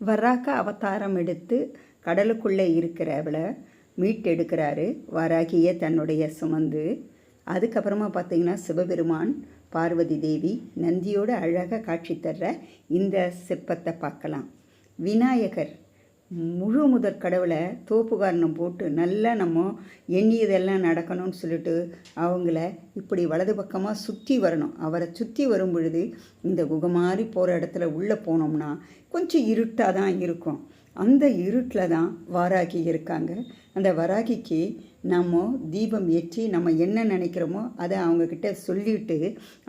வராக அவதாரம் எடுத்து கடலுக்குள்ளே இருக்கிறவளை மீட்டெடுக்கிறாரு. வராகியை தன்னுடைய சுமந்து அதுக்கப்புறமா பார்த்தீங்கன்னா சிவபெருமான் பார்வதி தேவி நந்தியோட அழகாக காட்சி தர்ற இந்த சிற்பத்தை பார்க்கலாம். விநாயகர் முழு முதற் கடவுளை தோப்புகாரணம் போட்டு நல்லா நம்ம எண்ணியதெல்லாம் நடக்கணும்னு சொல்லிட்டு அவங்கள இப்படி வலது பக்கமாக சுற்றி வரணும். அவரை சுற்றி வரும் பொழுது இந்த குகை மாதிரி போகிற இடத்துல உள்ளே போனோம்னா கொஞ்சம் இருட்டாக தான் இருக்கும். அந்த இருட்டில் தான் வாராகி இருக்காங்க. அந்த வராகிக்கு நம்ம தீபம் ஏற்றி நம்ம என்ன நினைக்கிறோமோ அதை அவங்கக்கிட்ட சொல்லிட்டு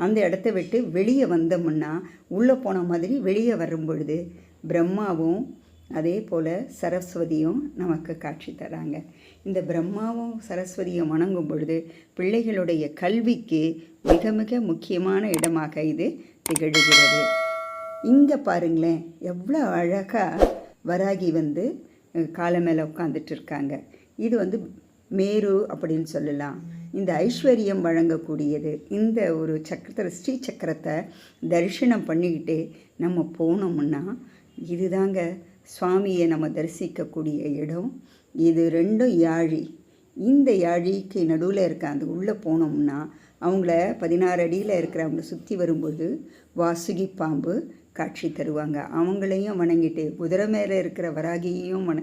அந்த இடத்த விட்டு வெளியே வந்தோம்னா உள்ளே போன மாதிரி வெளியே வரும் பொழுது பிரம்மாவும் அதே போல் சரஸ்வதியும் நமக்கு காட்சி தராங்க. இந்த பிரம்மாவும் சரஸ்வதியும் வணங்கும் பொழுது பிள்ளைகளுடைய கல்விக்கு மிக மிக முக்கியமான இடமாக இது திகழ்கிறது. இங்கே பாருங்களேன் எவ்வளோ அழகாக வராகி வந்து காலை மேலே உட்காந்துட்டு இருக்காங்க. இது வந்து மேரு அப்படின்னு சொல்லலாம். இந்த ஐஸ்வர்யம் வழங்கக்கூடியது. இந்த ஒரு சக்கரத்தை ஸ்ரீ சக்கரத்தை தரிசனம் பண்ணிக்கிட்டு நம்ம போனோம்னா இதுதாங்க சுவாமியை நம்ம தரிசிக்கக்கூடிய இடம் இது ரெண்டும் யாழி. இந்த யாழிக்கு நடுவில் இருக்க அந்த உள்ளே போனோம்னா அவங்கள பதினாறு அடியில் இருக்கிறவங்க சுற்றி வரும்போது வாசுகி பாம்பு காட்சி தருவாங்க. அவங்களையும் வணங்கிட்டு குதிரை மேலே இருக்கிற வராகியையும் வண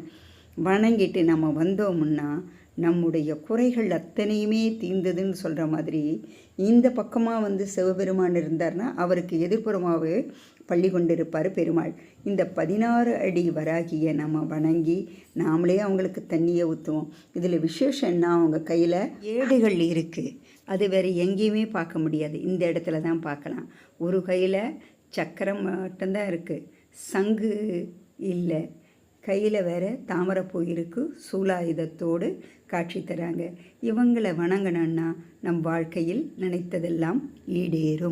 வணங்கிட்டு நம்ம வந்தோம்னா நம்முடைய குறைகள் அத்தனையுமே தீர்ந்ததுன்னு சொல்கிற மாதிரி இந்த பக்கமாக வந்து சிவபெருமான் இருந்தார்னா அவருக்கு எதிர்ப்புறமாகவே பள்ளி கொண்டிருப்பார் பெருமாள். இந்த பதினாறு அடி வராகியை நம்ம வணங்கி நாமளே அவங்களுக்கு தண்ணியை ஊற்றுவோம் இதில் விசேஷம் என்ன? அவங்க கையில் ஏடுகள் இருக்குது அது வேறு எங்கேயுமே பார்க்க முடியாது. இந்த இடத்துல தான் பார்க்கலாம். ஒரு கையில் சக்கரம் மட்டும்தான் இருக்குது சங்கு இல்லை. கையில் வேற தாமரைப்பூ இருக்குது சூலாயுதத்தோடு காட்சி தராங்க. இவங்களை வணங்கணும்னா நம் வாழ்க்கையில் நினைத்ததெல்லாம் ஈடேறும்.